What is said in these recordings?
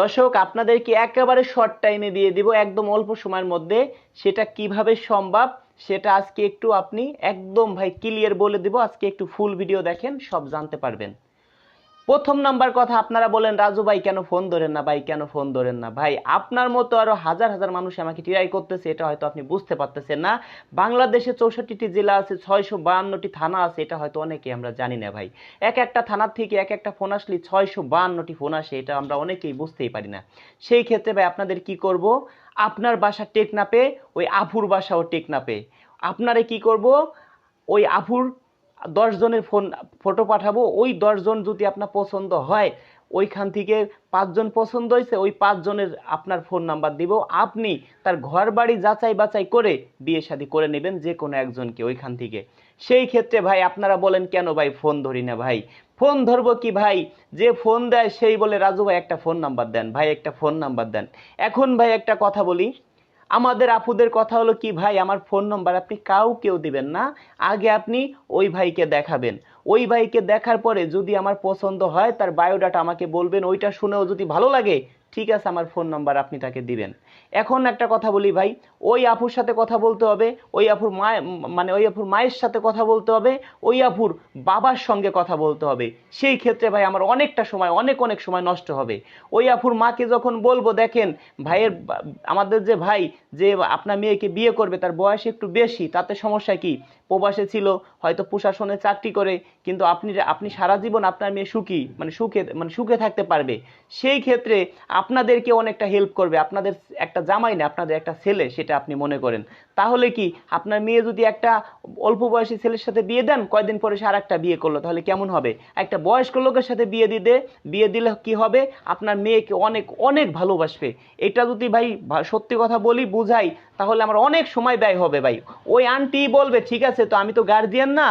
দর্শক, আপনাদেরকে একেবারে শর্ট টাইমে দিয়ে দিব। একদম অল্প সময়ের মধ্যে। সেটা কীভাবে সম্ভব, সেটা আজকে একটু আপনি একদম ভাই ক্লিয়ার বলে দিব। আজকে একটু ফুল ভিডিও দেখেন, সব জানতে পারবেন। প্রথম নাম্বার কথা আপনারা বলেন, রাজু ভাই, কেন ফোন ধরেন না? ভাই, কেন ফোন ধরেন না? ভাই, আপনার মতো আরও হাজার হাজার মানুষ আমাকে ট্রাই করতেছে, এটা হয়তো আপনি বুঝতে পারতেছেন না। বাংলাদেশে চৌষট্টিটি জেলা আছে, ছয়শো বাহান্নটি থানা আছে, এটা হয়তো অনেকেই আমরা জানি না ভাই। এক একটা থানার থেকে এক একটা ফোন আসলে ছয়শো বাহান্নটি ফোন আসে, এটা আমরা অনেকেই বুঝতেই পারি না। সেই ক্ষেত্রে ভাই, আপনাদের কি করব? আপনার বাসা টেকনাপে ওই আফুর বাসাও টেকনাপে আপনারে কি করব? ওই আফুর জনের ফোন, ফটো পাঠাবো, ওই দশজন যদি আপনার পছন্দ হয়, ওইখান থেকে পাঁচজন পছন্দ হয়েছে, ওই পাঁচজনের আপনার ফোন নাম্বার দিব। আপনি তার ঘর বাড়ি যাচাই বাছাই করে বিয়ে শাদী করে নেবেন যে কোনো একজনকে ওইখান থেকে। সেই ক্ষেত্রে ভাই আপনারা বলেন, কেন ভাই ফোন ধরি না ভাই? ফোন ধরবো কি ভাই? যে ফোন দেয়, সেই বলে, রাজু ভাই, একটা ফোন নাম্বার দেন। ভাই, একটা ফোন নাম্বার দেন। এখন ভাই একটা কথা বলি। আমাদের আপুদের কথা হলো কি, ভাই, আমার ফোন নম্বর আপনি কাউকেও দিবেন না। আগে আপনি ওই ভাইকে দেখাবেন। ওই ভাইকে দেখার পরে যদি আমার পছন্দ হয়, তার বায়োডাটা আমাকে বলবেন। ওইটা শুনেও যদি ভালো লাগে ঠিক আছে, আমার ফোন নাম্বার আপনি তাকে দিবেন। এখন একটা কথা বলি ভাই, ওই আপুর সাথে কথা বলতে হবে, ওই আপুর মায় মানে ওই আপুর মায়ের সাথে কথা বলতে হবে, ওই আপুর বাবার সঙ্গে কথা বলতে হবে। সেই ক্ষেত্রে ভাই আমার অনেকটা সময়, অনেক অনেক সময় নষ্ট হবে। ওই আপুর মাকে যখন বলব, দেখেন ভাইয়ের আমাদের যে ভাই, যে আপনার মেয়েকে বিয়ে করবে, তার বয়স একটু বেশি, তাতে সমস্যা কি? প্রবাসে ছিল, হয়তো প্রশাসনে চাকরি করে, কিন্তু আপনি আপনি সারা জীবন আপনার মেয়ে সুখী মানে সুখে মানে সুখে থাকতে পারবে। সেই ক্ষেত্রে আপনাদেরকে অনেকটা হেল্প করবে। আপনাদের একটা জামাই না, আপনাদের একটা ছেলে, সেটা আপনি মনে করেন। তাহলে কি, আপনার মেয়ে যদি একটা অল্প বয়সী ছেলের সাথে বিয়ে দেন, কয়দিন পরে সে আর একটা বিয়ে করল, তাহলে কেমন হবে? একটা বয়স্ক লোকের সাথে বিয়ে দিতে, বিয়ে দিলে কি হবে? আপনার মেয়েকে অনেক অনেক ভালোবাসবে। এটা যদি ভাই সত্যি কথা বলি, বুঝাই, তাহলে আমার অনেক সময় ব্যয় হবে ভাই। ওই আন্টি বলবে, ঠিক আছে, তো আমি তো গার্জিয়ান না।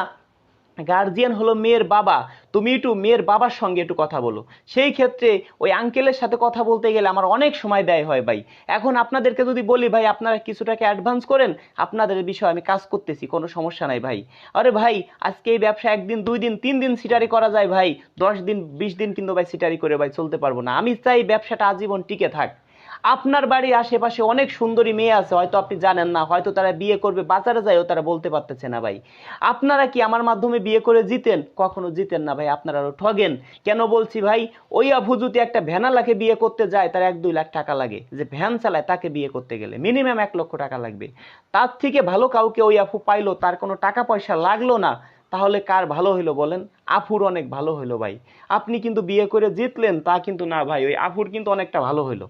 গার্জিয়ান হলো মেয়ের বাবা। তুমি একটু মেয়ের বাবার সঙ্গে একটু কথা বলো। সেই ক্ষেত্রে ওই আঙ্কেলের সাথে কথা বলতে গেলে আমার অনেক সময় ব্যয় হয় ভাই। এখন আপনাদেরকে যদি বলি, ভাই, আপনারা কিছুটাকে অ্যাডভান্স করেন? আপনাদের বিষয়ে আমি কাজ করতেছি, কোনো সমস্যা নাই ভাই। আরে ভাই, আজকে এই ব্যবসা একদিন, দুই দিন, তিন দিন সিটারি করা যায় ভাই। দশ দিন, বিশ দিন কিন্তু ভাই সিটারি করে ভাই চলতে পারব না। আমি চাই ব্যবসাটা আজীবন টিকে থাক। আপনার বাড়ির আশেপাশে অনেক সুন্দরী মেয়ে আছে, হয়তো আপনি জানেন না, হয়তো তারা বিয়ে করবে, বাজারে যায়ও তারা বলতে পারতেছে না ভাই। আপনারা কি আমার মাধ্যমে বিয়ে করে জিতেন? কখনো জিতেন না ভাই, আপনারা ঠগেন। কেন বলছি ভাই, ওই আফু যদি একটা ভ্যানালাকে বিয়ে করতে যায়, তার এক দুই লাখ টাকা লাগে। যে ভ্যান চালায় তাকে বিয়ে করতে গেলে মিনিমাম এক লক্ষ টাকা লাগবে। তার থেকে ভালো কাউকে ওই আফু পাইলো, তার কোনো টাকা পয়সা লাগল না। তাহলে কার ভালো হইল বলেন? আফুর অনেক ভালো হইল ভাই। আপনি কিন্তু বিয়ে করে জিতলেন, তা কিন্তু না ভাই, ওই আফুর কিন্তু অনেকটা ভালো হইল।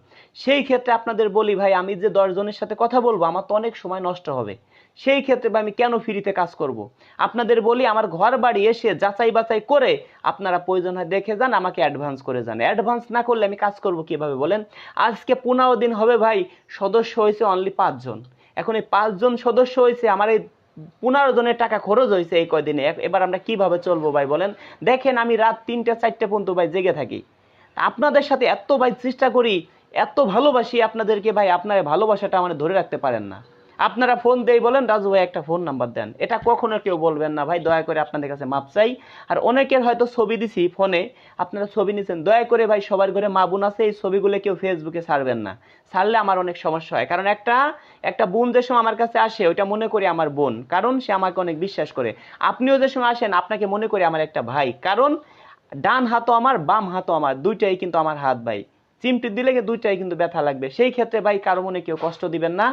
সেই ক্ষেত্রে আপনাদের বলি ভাই, আমি যে দশজনের সাথে কথা বলব, আমার তো অনেক সময় নষ্ট হবে। সেই ক্ষেত্রে ভাই, আমি কেন ফ্রিতে কাজ করব। আপনাদের বলি, আমার ঘর বাড়ি এসে যাচাই বাছাই করে আপনারা প্রয়োজন হয় দেখে যান, আমাকে অ্যাডভান্স করে যান। অ্যাডভান্স না করলে আমি কাজ করব কীভাবে বলেন? আজকে পনেরো দিন হবে ভাই, সদস্য হয়েছে অনলি পাঁচজন। এখন এই পাঁচজন সদস্য হয়েছে, আমার এই পনেরো জনের টাকা খরচ হয়েছে এই কয়দিনে। এবার আমরা কীভাবে চলবো ভাই বলেন? দেখেন আমি রাত তিনটা, চারটে পর্যন্ত ভাই জেগে থাকি। আপনাদের সাথে এত ভাই চেষ্টা করি, এত ভালোবাসি আপনাদেরকে ভাই, আপনার ভালোবাসাটা মানে ধরে রাখতে পারেন না। আপনারা ফোন দেই বলেন, রাজু ভাই একটা ফোন নাম্বার দেন। এটা কখনো কেউ বলবেন না, ভাই, দয়া করে আপনাদের কাছে মাপ চাই। আর অনেকের হয়তো ছবি দিছি ফোনে আপনারা ছবি নিছেন। দয়া করে ভাই, সবার ঘরে মা বোন আছে, এই ছবিগুলো কেউ ফেসবুকে ছাড়বেন না। ছাড়লে আমার অনেক সমস্যা হয়। কারণ একটা একটা বোন যে সময় আমার কাছে আসে, ওইটা মনে করি আমার বোন। কারণ সে আমাকে অনেক বিশ্বাস করে। আপনিও যে সময় আসেন, আপনাকে মনে করি আমার একটা ভাই। কারণ, ডান হাতও আমার, বাম হাতও আমার। দুইটাই কিন্তু আমার হাত, ভাই। চিমটি দিলে দুইটাই কিন্তু ব্যথা লাগবে। সেই ক্ষেত্রে ভাই কারও মনে কেউ কষ্ট দিবেন না।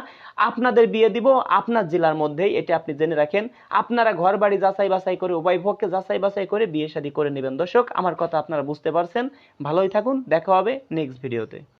আপনাদের বিয়ে দিব, আপনার জেলার মধ্যেই, এটা আপনি জেনে রাখেন। আপনারা ঘর বাড়ি যাচাই বাছাই করে, উভয় পক্ষে যাচাই বাছাই করে বিয়ে শাদী করে নেবেন। দর্শক, আমার কথা আপনারা বুঝতে পারছেন। ভালোই থাকুন, দেখা হবে নেক্সট ভিডিওতে